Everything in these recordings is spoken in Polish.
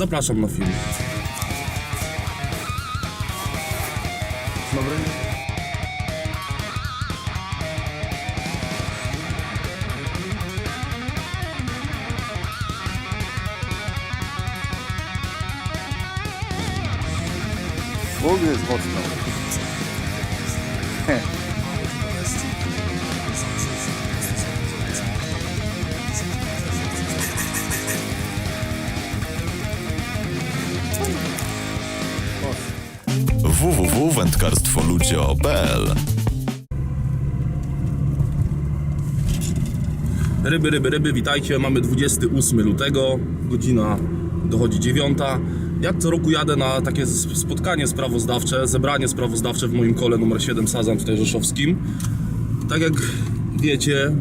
Zapraszam na film. Dobry. W ogóle jest mocno. www.wędkarstwoludzio.pl Ryby, ryby, ryby, witajcie. Mamy 28 lutego, godzina dochodzi 9. Jak co roku jadę na takie spotkanie sprawozdawcze, zebranie sprawozdawcze w moim kole numer 7 Sazan tutaj rzeszowskim. Tak jak wiecie,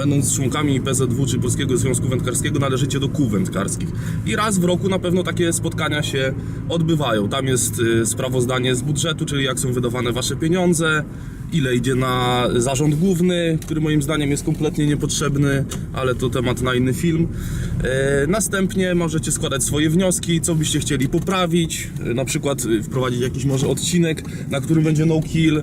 będąc członkami PZW czy Polskiego Związku Wędkarskiego, należycie do kół wędkarskich. I raz w roku na pewno takie spotkania się odbywają. Tam jest y, sprawozdanie z budżetu, czyli jak są wydawane wasze pieniądze, ile idzie na zarząd główny, który moim zdaniem jest kompletnie niepotrzebny, ale to temat na inny film. E, Następnie możecie składać swoje wnioski, co byście chcieli poprawić, e, na przykład y, wprowadzić jakiś może odcinek, na którym będzie no kill,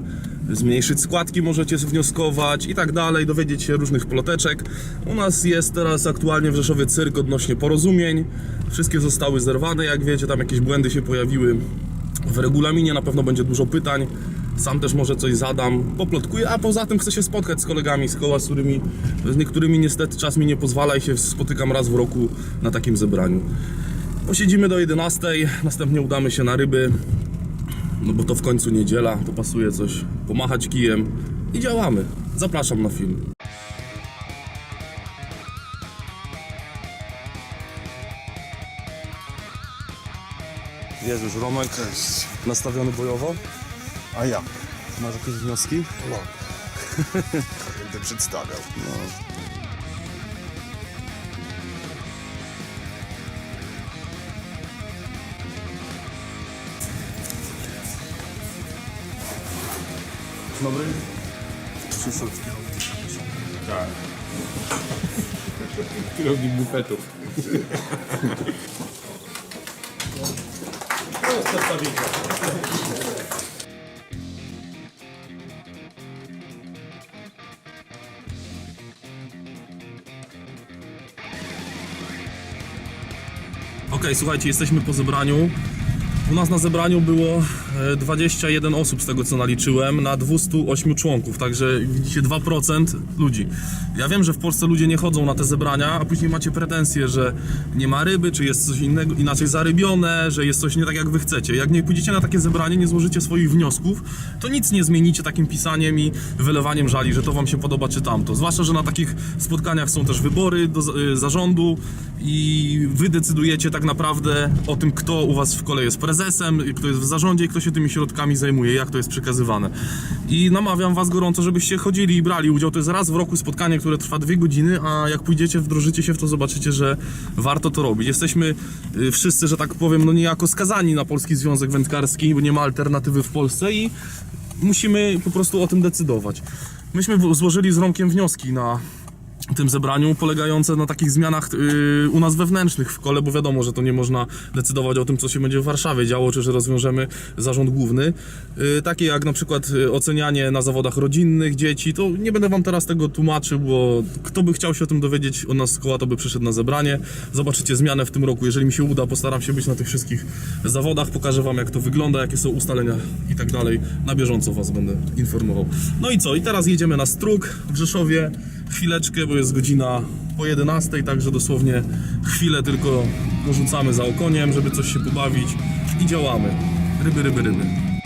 zmniejszyć składki możecie wnioskować i tak dalej, dowiedzieć się różnych ploteczek. U nas jest teraz aktualnie w Rzeszowie cyrk odnośnie porozumień. Wszystkie zostały zerwane, jak wiecie, tam jakieś błędy się pojawiły w regulaminie, na pewno będzie dużo pytań. Sam też może coś zadam, poplotkuję, a poza tym chcę się spotkać z kolegami z koła, z którymi z niektórymi niestety czas mi nie pozwala i się spotykam raz w roku na takim zebraniu. Posiedzimy do 11, następnie udamy się na ryby, no bo to w końcu niedziela, to pasuje coś pomachać kijem i działamy. Zapraszam na film. Jest już Romek, nastawiony bojowo. A ja Masz jakieś wnioski? no. będę przedstawiał. Dobry. Tak. Kierownik bufetów. Okej, słuchajcie, jesteśmy po zebraniu. U nas na zebraniu było 21 osób z tego co naliczyłem na 208 członków, także widzicie 2% ludzi. Ja wiem, że w Polsce ludzie nie chodzą na te zebrania, a później macie pretensje, że nie ma ryby, czy jest coś innego, inaczej zarybione, że jest coś nie tak jak wy chcecie. Jak nie pójdziecie na takie zebranie, nie złożycie swoich wniosków, to nic nie zmienicie takim pisaniem i wylewaniem żali, że to wam się podoba czy tamto. Zwłaszcza, że na takich spotkaniach są też wybory do y, zarządu i wy decydujecie tak naprawdę o tym, kto u was w kole jest prezesem, kto jest w zarządzie i kto się tymi środkami zajmuje, jak to jest przekazywane. I namawiam was gorąco, żebyście chodzili i brali udział. To jest raz w roku spotkanie, które trwa dwie godziny, a jak pójdziecie, wdrożycie się w to, zobaczycie, że warto to robić. Jesteśmy y, wszyscy, że tak powiem, no niejako skazani na Polski Związek Wędkarski, bo nie ma alternatywy w Polsce i musimy po prostu o tym decydować. Myśmy złożyli z Romkiem wnioski na tym zebraniu, polegające na takich zmianach yy, u nas wewnętrznych w kole, bo wiadomo, że to nie można decydować o tym, co się będzie w Warszawie działo, czy że rozwiążemy zarząd główny. Yy, takie jak na przykład yy, ocenianie na zawodach rodzinnych dzieci, to nie będę wam teraz tego tłumaczył, bo kto by chciał się o tym dowiedzieć od nas z koła, to by przyszedł na zebranie. Zobaczycie zmianę w tym roku. Jeżeli mi się uda, postaram się być na tych wszystkich zawodach, pokażę wam jak to wygląda, jakie są ustalenia i tak dalej. Na bieżąco was będę informował. No i co? I teraz jedziemy na Strug w Rzeszowie. Chwileczkę, bo jest godzina po 11, także dosłownie chwilę tylko porzucamy za okoniem, żeby coś się pobawić i działamy. Ryby, ryby, ryby.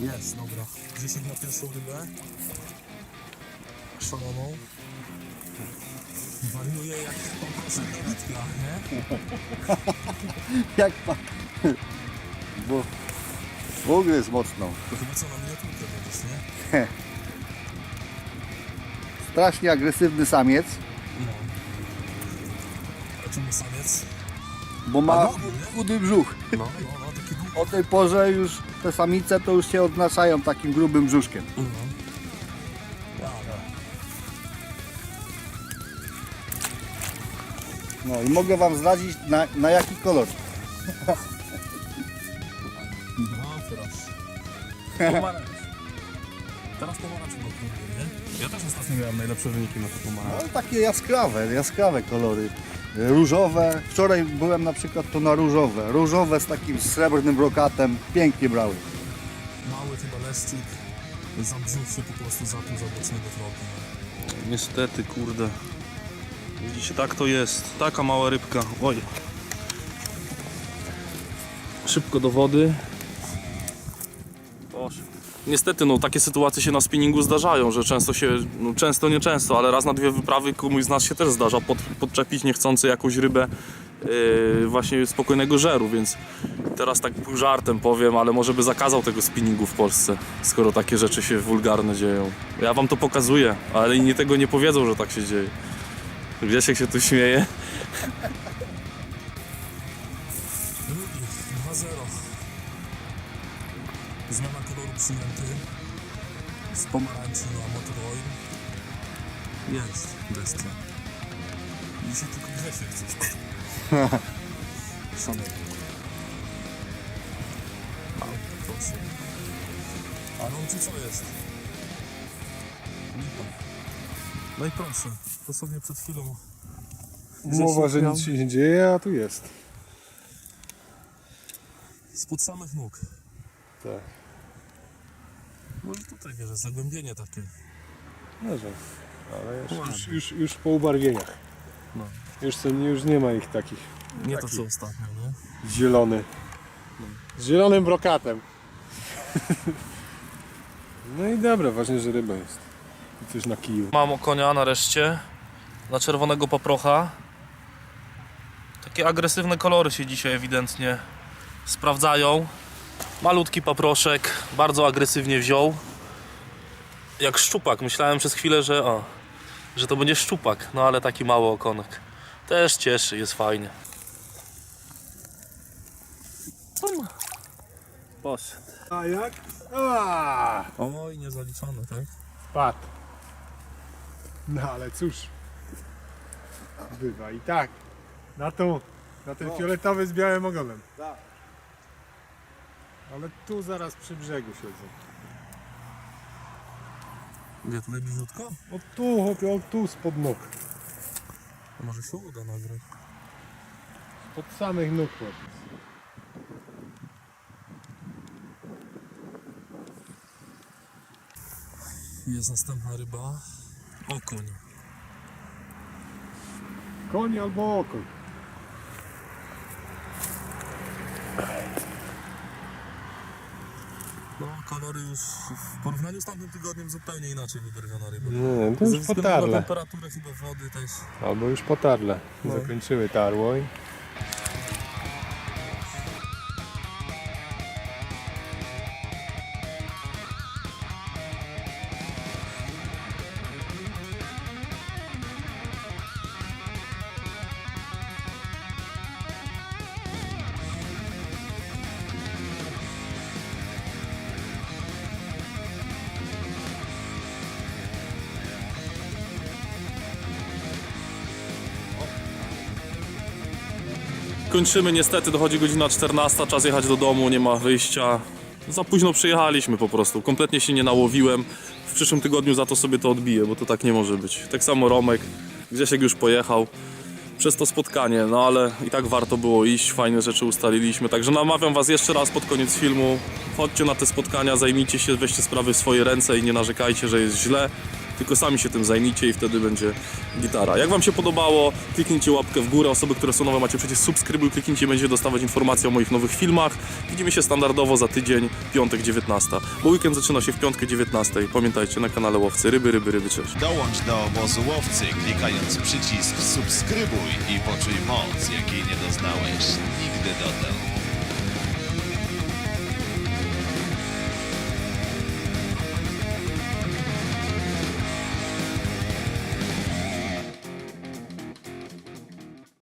Jest, dobra. 10 na pierwszą rybę. Szaloną. Wariuję jak poproszę Dawidka, nie? Jak pan... Bo w ogóle jest mocno. To chyba co na miniaturkę będziesz, nie? Strasznie agresywny samiec, No. A czemu samiec? Bo ma chudy brzuch. No, no, no, taki długi. O tej porze już te samice to już się odznaczają takim grubym brzuszkiem. Mhm. No i mogę wam zdradzić na, na jaki kolor. No, teraz. Pomarańcz. Teraz pomarańcz nie? Ja też ostatnio miałem najlepsze wyniki na to pomarańcz. No takie jaskrawe, jaskrawe kolory. Różowe. Wczoraj byłem na przykład to na różowe. Różowe z takim srebrnym brokatem. Pięknie brały. Mały chyba leszczyk. Za brzuch się po prostu zapił za bocznego trochę. Niestety, kurde. Widzicie, tak to jest. Taka mała rybka. Oj. Szybko do wody. Proszę. Niestety, no takie sytuacje się na spinningu zdarzają, że często się, no często nie często, ale raz na dwie wyprawy komuś z nas się też zdarza pod, podczepić niechcący jakąś rybę yy, właśnie spokojnego żeru, więc teraz tak pół żartem powiem, ale może by zakazał tego spinningu w Polsce, skoro takie rzeczy się wulgarne dzieją. Ja wam to pokazuję, ale inni tego nie powiedzą, że tak się dzieje. Wiesz jak się tu śmieje? Przyjęty. Z pomarańczy na motor oil. Jest bestia. Dzisiaj tylko Grzesiek coś. Szanuję. A, proszę. Ale on tu co jest? Lipa. No i proszę, dosłownie przed chwilą Mowa, że nic się nie dzieje, a tu jest. spod samych nóg. Tak. Może tutaj wiesz, zagłębienie takie. Może. Ale już, już, już, już po ubarwieniach. No. Już, to, już nie ma ich takich. Nie to co ostatnio, nie? Zielony. Z zielonym brokatem. no i dobra, ważne, że ryba jest. I coś na kiju. Mam konia nareszcie, na czerwonego paprocha. Takie agresywne kolory się dzisiaj ewidentnie sprawdzają. Malutki paproszek, bardzo agresywnie wziął. Jak szczupak, myślałem przez chwilę, że, o, że to będzie szczupak, no ale taki mały okonek. Też cieszy, jest fajnie. Poszedł. A jak? A, Oj, niezaliczone, tak? Spadł. No ale cóż. Bywa i tak. Na tą, na ten fioletowy z białym ogonem. Tak. Ale tu zaraz przy brzegu siedzą. Gdzie tutaj bliziutko? O tu, chłopie, o tu spod nóg. Może się uda nagrać. Od samych nóg chłopie. Jest następna ryba. Okoń. Koń albo okoń. Kolory już w porównaniu z tamtym tygodniem zupełnie inaczej wybarwiona ryba. Nie, to Ze już względu na potarle. temperaturę chyba wody też. Albo już potarle. No. Zakończyły tarło i... Kończymy niestety, dochodzi godzina 14, czas jechać do domu, nie ma wyjścia. Za późno przyjechaliśmy po prostu, kompletnie się nie nałowiłem. W przyszłym tygodniu za to sobie to odbiję, bo to tak nie może być. Tak samo Romek, Grzesiek już pojechał przez to spotkanie, no ale i tak warto było iść, fajne rzeczy ustaliliśmy. Także namawiam Was jeszcze raz pod koniec filmu, chodźcie na te spotkania, zajmijcie się, weźcie sprawy w swoje ręce i nie narzekajcie, że jest źle. Tylko sami się tym zajmijcie i wtedy będzie gitara. Jak Wam się podobało, kliknijcie łapkę w górę. Osoby, które są nowe, macie przecież subskrybuj, kliknijcie, będziecie dostawać informacje o moich nowych filmach. Widzimy się standardowo za tydzień, piątek 19. Bo weekend zaczyna się w piątkę 19. Pamiętajcie na kanale Łowcy Ryby, Ryby, Ryby, cześć. Dołącz do obozu łowcy klikając przycisk subskrybuj i poczuj moc, jakiej nie doznałeś nigdy dotąd.